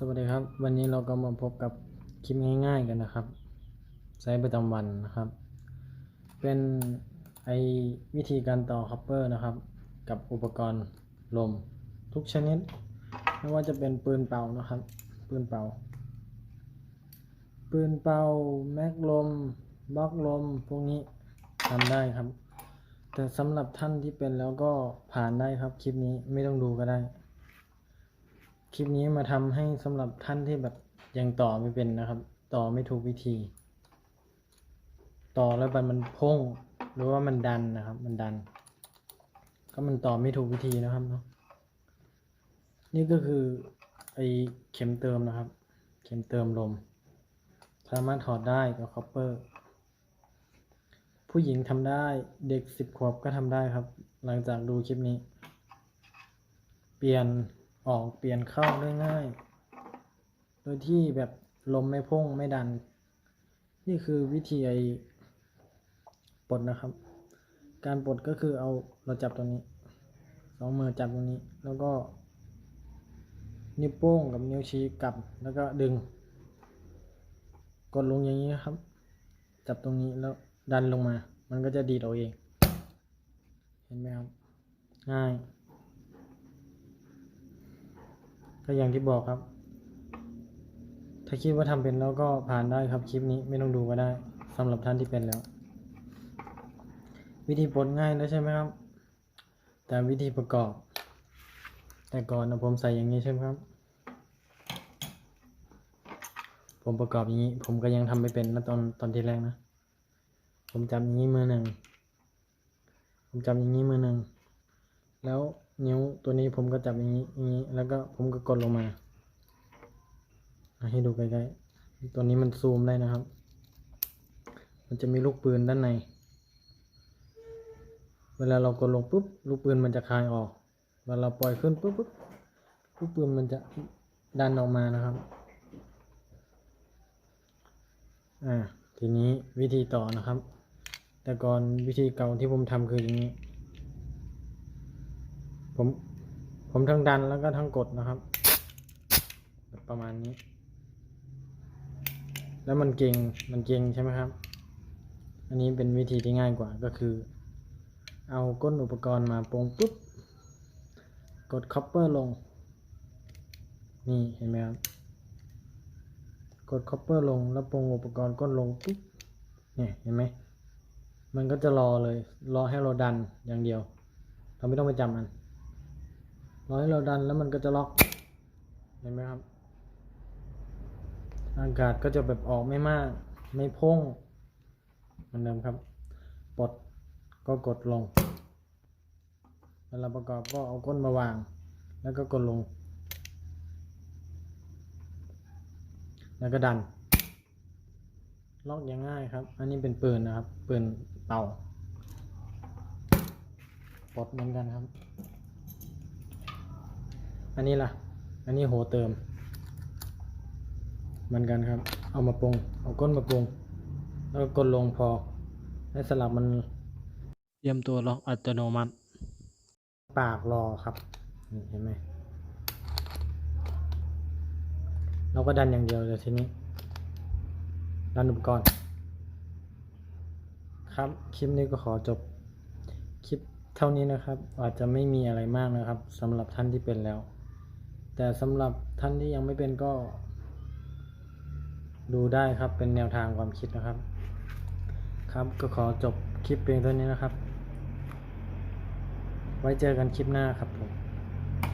สวัสดีครับ วันนี้เราก็มาพบกับคลิปง่ายๆกันนะครับใช้ประจำวันนะครับ เป็นไอวิธีการต่อคัพเปอร์นะครับ กับอุปกรณ์ลมทุกชนิด ไม่ว่าจะเป็นปืนเป่านะครับ ปืนเป่า ปืนเป่าแม็กลมบล็อกลมพวกนี้ทำได้ครับ แต่สำหรับท่านที่เป็นแล้วก็ผ่านได้ครับคลิปนี้ไม่ต้องดูก็ได้ คลิปนี้มาทำให้สำหรับท่านที่แบบยังต่อไม่เป็นนะครับ ต่อไม่ถูกวิธี ต่อแล้วมันมันพุ่งหรือว่ามันดันนะครับ มันดัน ก็มันต่อไม่ถูกวิธีนะครับเนาะนี่ก็คือไอเข็มเติมนะครับ เข็มเติมลม สามารถถอดได้กับคอปเปอร์ ผู้หญิงทำได้เด็กสิบขวบก็ทำได้ครับ หลังจากดูคลิปนี้ เปลี่ยน ออกเปลี่ยนเข้าได้ง่าย โดยที่แบบลมไม่พุ่งไม่ดัน นี่คือวิธีไอปลดนะครับ การปลดก็คือเอาเราจับตรงนี้ สองมือจับตรงนี้ แล้วก็ นิ้วโป้งกับนิ้วชี้กลับ แล้วก็ดึง กดลงอย่างนี้นะครับ จับตรงนี้แล้วดันลงมา มันก็จะดีดเอาเอง เห็นไหมครับ ง่าย ก็อย่างที่บอกครับ ถ้าคิดว่าทำเป็นแล้วก็ผ่านได้ครับคลิปนี้ไม่ต้องดูก็ได้สำหรับท่านที่เป็นแล้ว วิธีปลดง่ายแล้วใช่ไหมครับ แต่วิธีประกอบ แต่ก่อนนะผมใส่อย่างนี้ใช่ไหมครับ ผมประกอบอย่างนี้ ผมก็ยังทำไม่เป็นนะตอนตอนที่แรกนะ ผมจับอย่างนี้มือหนึ่งผมจับอย่างนี้มือหนึ่งแล้ว นิ้วตัวนี้ผมก็จับอย่างนี้อย่างนี้ แล้วก็ผมก็กดลงมา ให้ดูใกล้ๆ ตัวนี้มันซูมได้นะครับ มันจะมีลูกปืนด้านใน เวลาเรากดลงปุ๊บ ลูกปืนมันจะคลายออก เวลาเราปล่อยขึ้นปุ๊บปุ๊บลูกปืนมันจะดันออกมานะครับ อ่า ทีนี้วิธีต่อนะครับ แต่ก่อนวิธีเก่าที่ผมทำคืออย่างนี้ ผมผมทั้งดันแล้วก็ทั้งกดนะครับ ประมาณนี้ แล้วมันเก่งมันเก่งใช่ไหมครับ อันนี้เป็นวิธีที่ง่ายกว่าก็คือ เอาก้นอุปกรณ์มาปงปุ๊บ กดคัพเปอร์ลง นี่เห็นไหมครับ กดคัพเปอร์ลงแล้วปงอุปกรณ์ก้นลงปุ๊บเนี่ยเห็นไหมมันก็จะรอเลย รอให้เราดันอย่างเดียว เราไม่ต้องไปจำมัน รอให้เราดันแล้วมันก็จะล็อก เห็นไหมครับ อากาศก็จะแบบออกไม่มาก ไม่พุ่งเหมือนเดิมครับ ปลดก็กดลง เวลาประกอบก็เอาก้นมาวาง แล้วก็กดลง แล้วก็ดัน ล็อกยังง่ายครับ อันนี้เป็นปืนนะครับ ปืนเป่า ปลดเหมือนกันครับ อันนี้ล่ะ อันนี้โหเติม เหมือนกันครับ เอามาปรุง เอาก้นมาปรุง แล้วก็กดลงพอ ให้สลับมันเตรียมตัวล็อกอัตโนมัติ ปากรอครับนี่เห็นไหม เราก็ดันอย่างเดียวเลยทีนี้ ดันอุปกรณ์ ครับ คลิปนี้ก็ขอจบคลิปเท่านี้นะครับ อาจจะไม่มีอะไรมากนะครับสำหรับท่านที่เป็นแล้ว แต่สำหรับท่านที่ยังไม่เป็นก็ ดูได้ครับเป็นแนวทางความคิดนะครับ ครับก็ขอจบคลิปเพียงเท่านี้นะครับ ไว้เจอกันคลิปหน้าครับผม